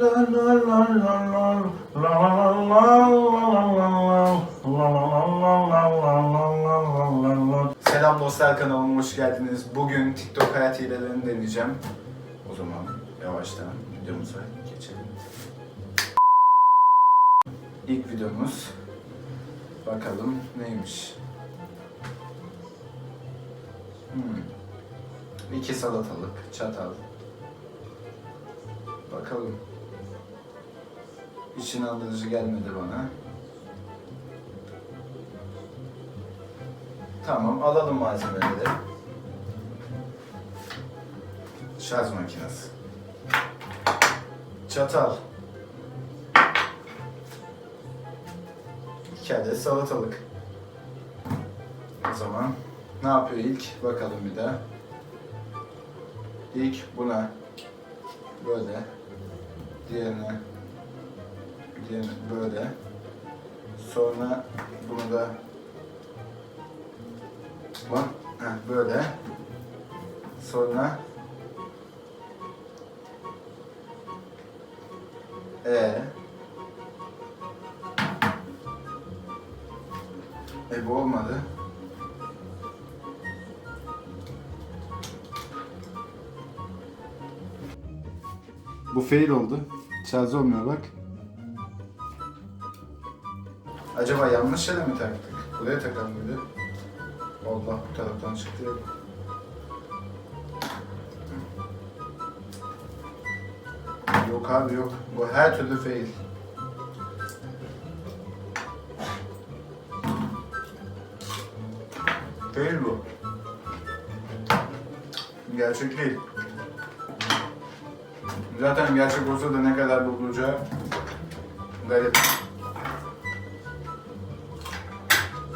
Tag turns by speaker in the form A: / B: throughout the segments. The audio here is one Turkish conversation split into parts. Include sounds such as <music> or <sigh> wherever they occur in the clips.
A: Selam dostlar kanalıma hoş geldiniz. Bugün TikTok hayat hilelerini deneyeceğim. O zaman yavaştan videomuza geçelim. İlk videomuz. Bakalım neymiş. Hmm. İki salatalık, çatal. Bakalım. İçin alıcı gelmedi bana. Tamam, alalım malzemeleri. Şarj makinesi. Çatal. İki adet salatalık. O zaman ne yapıyor ilk? Bakalım bir daha. İlk buna böyle, diğerine, diğerine böyle. Sonra bunu da Bak, heh, böyle. Sonra E E bu olmadı. Bu fail oldu. Şarj olmuyor bak. Acaba yanlış yere mi taktık? Buraya takalım bir de. Allah bu taraftan çıktı. Yok abi yok. Bu her türlü fail. Fail bu. Gerçek değil. Zaten gerçek olsa da ne kadar bulacağı garip.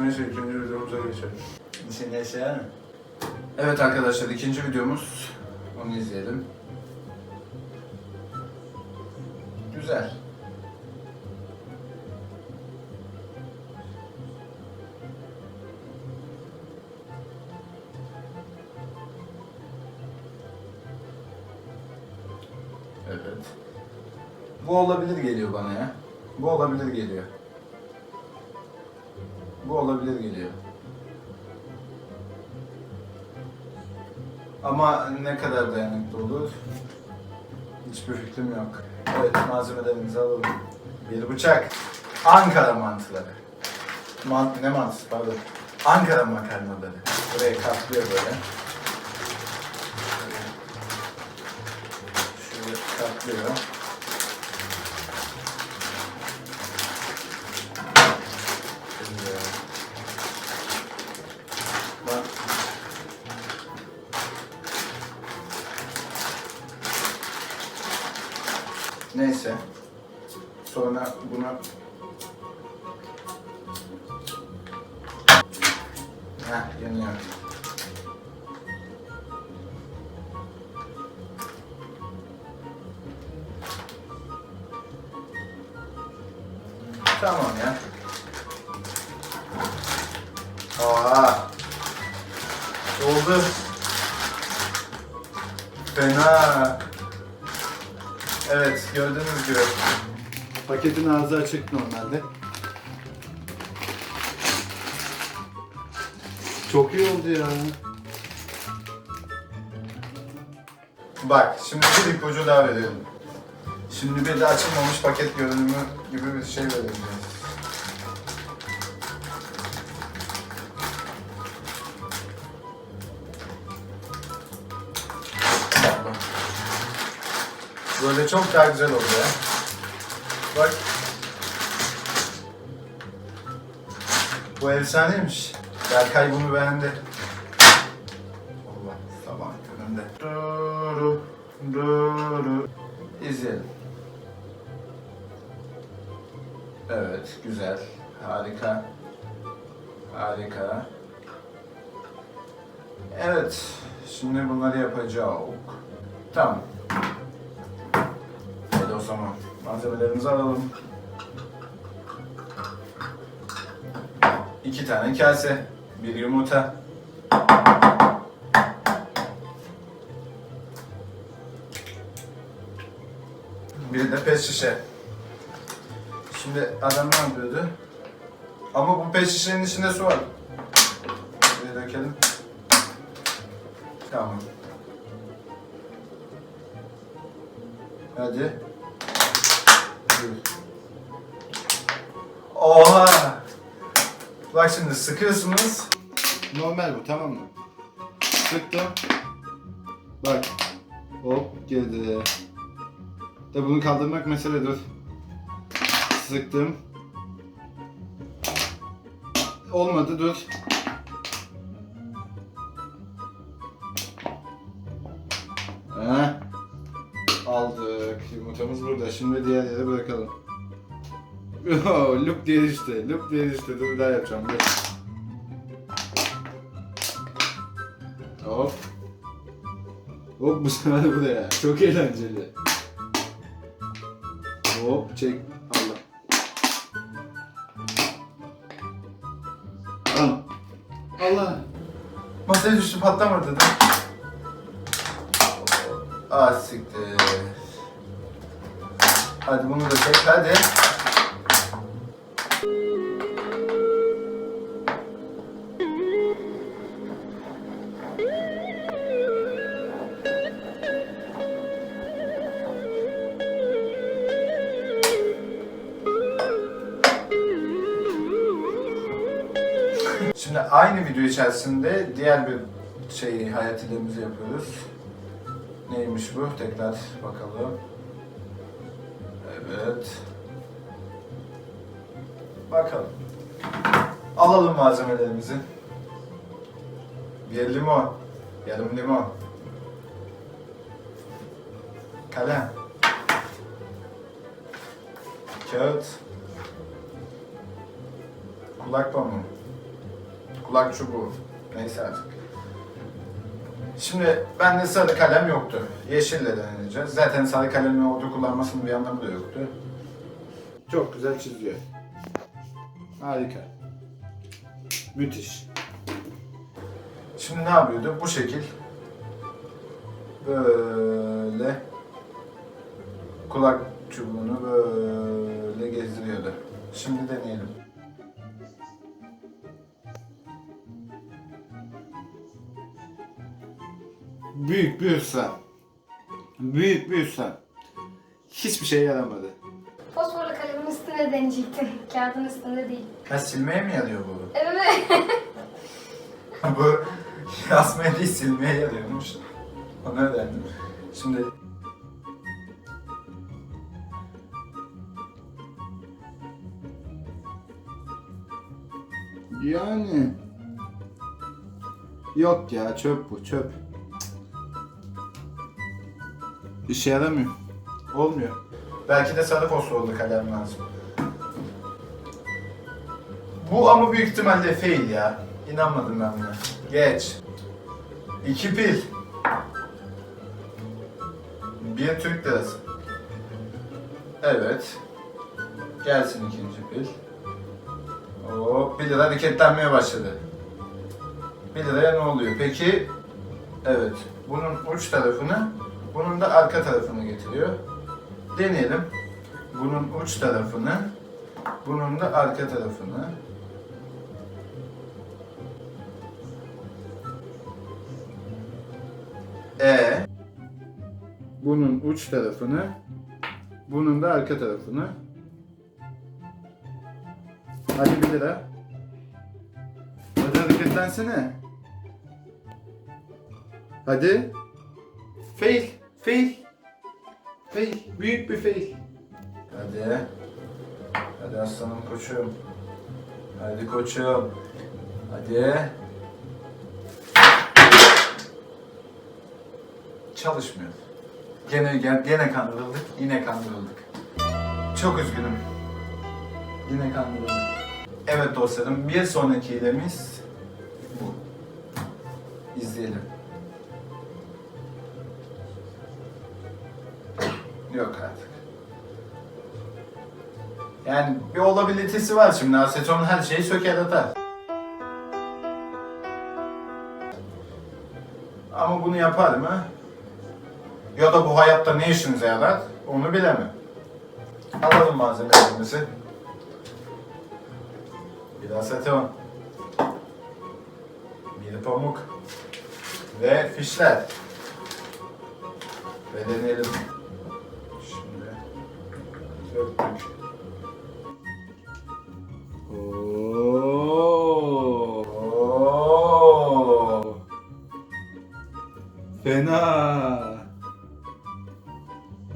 A: Neyse ikinci videomuza geçelim. Seni yaşayan mı? Evet arkadaşlar ikinci videomuz. Onu izleyelim. Güzel. Evet. Bu olabilir geliyor bana ya. Bu olabilir geliyor. Bu olabilir geliyor. Ama ne kadar dayanıklı olur? Hiçbir fikrim yok. Evet malzemelerimizi alalım. Bir bıçak. Ankara mantıları. Man ne mantısı pardon. Ankara makarnaları. Buraya katlıyor böyle. Şöyle katlıyor. Neyse. Sonra buna Heh, yanıyor. Tamam ya. Aa. Oldu. Fena. Evet, gördüğünüz gibi. Paketin ağzı açık normalde. Çok iyi oldu ya. Bak, şimdi bir ipucu daha veriyorum. Şimdi bir de açılmamış paket görünümü gibi bir şey vereceğim. Böyle çok daha güzel oldu ya. Bak. Bu efsaneymiş. Berkay bunu beğendi. Allah sabah köründe. Duru, duru. İzleyelim. Evet, güzel. Harika. Harika. Evet, şimdi bunları yapacağız. Tamam. Zaman malzemelerimizi alalım. İki tane kase, bir yumurta. Bir de pet şişe. Şimdi adam ne yapıyordu? Ama bu pet şişenin içinde su var. Buraya dökelim. Tamam. Hadi. Oha! Bak şimdi sıkıyorsunuz. Normal bu tamam mı? Sıktım. Bak. Hop girdi. De bunu kaldırmak mesele dur. Sıktım. Olmadı dur. Heh. Aldık. Yumurtamız burada. Şimdi diğer yere bırakalım. <laughs> Lup diye düştü. Lup diye düştü. Dur bir daha yapacağım. Dur. Hop. Hop bu sefer buraya. Çok eğlenceli. Hop çek. Allah. Al. Allah. Masaya düştü patlamadı mi? Ah siktir. Hadi bunu da çek hadi. Aynı video içerisinde diğer bir şeyi hayat ilerimizi yapıyoruz. Neymiş bu? Tekrar bakalım. Evet. Bakalım. Alalım malzemelerimizi. Bir limon. Yarım limon. Kalem. Kağıt. Kulak pamuğu. Kulak çubuğu. Neyse artık. Şimdi bende sarı kalem yoktu. Yeşille deneyeceğiz. Zaten sarı kalemin orada kullanmasının bir anlamı da yoktu. Çok güzel çiziyor. Harika. Müthiş. Şimdi ne yapıyordu? Bu şekil. Böyle kulak çubuğunu böyle gezdiriyordu. Şimdi deneyelim. Büyük bir hüsran. Büyük bir hüsran. Hiçbir şey yaramadı.
B: Fosforlu kalemin üstüne deneyecektim. <laughs> Kağıdın üstünde değil.
A: Ha silmeye mi yarıyor bu? <laughs>
B: Evet. <laughs>
A: bu yazmaya değil silmeye yarıyormuş. Onu öğrendim. Şimdi Yani Yok ya çöp bu çöp. İşe yaramıyor. Olmuyor. Belki de sarı fosforlu kalem lazım. Bu ama büyük ihtimalle fail ya. İnanmadım ben buna. Geç. İki pil. Bir Türk lirası. Evet. Gelsin ikinci pil. Oo, 1 lira hareketlenmeye başladı. 1 liraya ne oluyor? Peki, evet. Bunun uç tarafını, bunun da arka tarafını getiriyor. Deneyelim. Bunun uç tarafını, bunun da arka tarafını. E bunun uç tarafını, bunun da arka tarafını. Hadi 1 lira. Hadi hareketlensene. Hadi. Fail, fail. Fail, büyük bir fail. Hadi. Hadi aslanım koçum. Hadi koçum. Hadi. Çalışmıyor. Gene gene, gene kandırıldık, yine kandırıldık. Çok üzgünüm. Yine kandırıldık. Evet dostlarım, bir sonraki hilemiz bu. İzleyelim. Yok artık. Yani bir olabilitesi var şimdi. Aseton her şeyi söker atar. Ama bunu yapar mı? Ya da bu hayatta ne işimize yarar? Onu bilemem. Alalım malzemelerimizi. Bir aseton. Bir pamuk. Ve fişler. Ve deneyelim. Oo. Fena.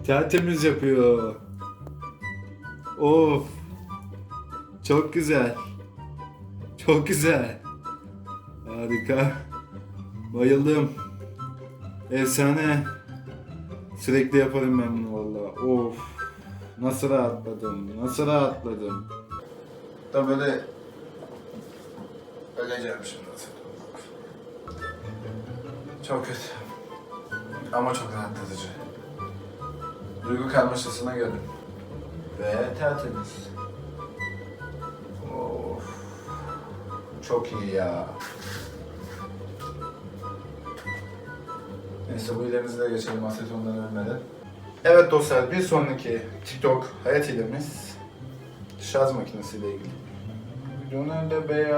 A: Tertemiz yapıyor. Of. Çok güzel. Çok güzel. Harika. Bayıldım. Efsane. Sürekli yaparım ben bunu valla. Of. Nasıl rahatladım. Nasıl rahatladım. Da böyle öleceğim şimdi. Çok kötü. Ama çok rahatlatıcı. Duygu karmaşasına girdim. Ve tertemiz. Of. Çok iyi ya. Neyse bu ilerimizi de geçelim asetondan ölmeden. Evet dostlar bir sonraki TikTok hayat hilemiz şarj makinesiyle ilgili. Video nerede be?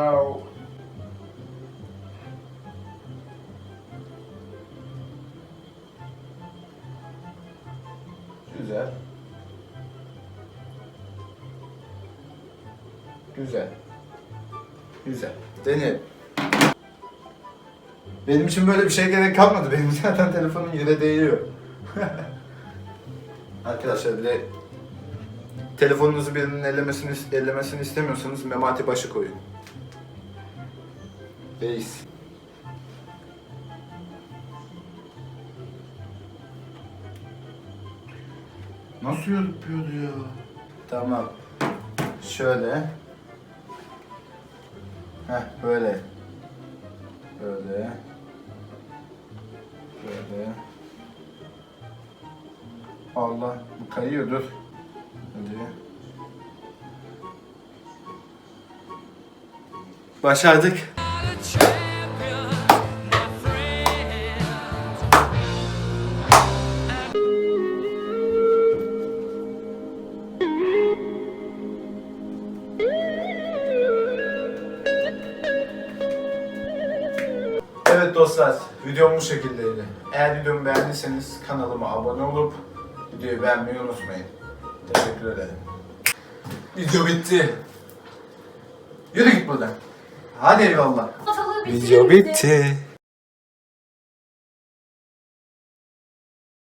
A: Güzel. Güzel. Güzel. Deneyelim. Benim için böyle bir şey gerek kalmadı. Benim zaten telefonum yere değiyor. <laughs> Arkadaşlar bir de telefonunuzu birinin ellemesini, ellemesini istemiyorsanız memati başı koyun. Reis. Nasıl yapıyordu ya? Tamam. Şöyle. Heh böyle. Böyle. Böyle. Allah bu kayıyor dur. Hadi. Başardık. Evet dostlar, videom bu şekildeydi. Eğer videomu beğendiyseniz kanalıma abone olup videoyu beğenmeyi unutmayın. Teşekkür ederim. Video bitti. Yürü git buradan. Hadi eyvallah. Video bitti.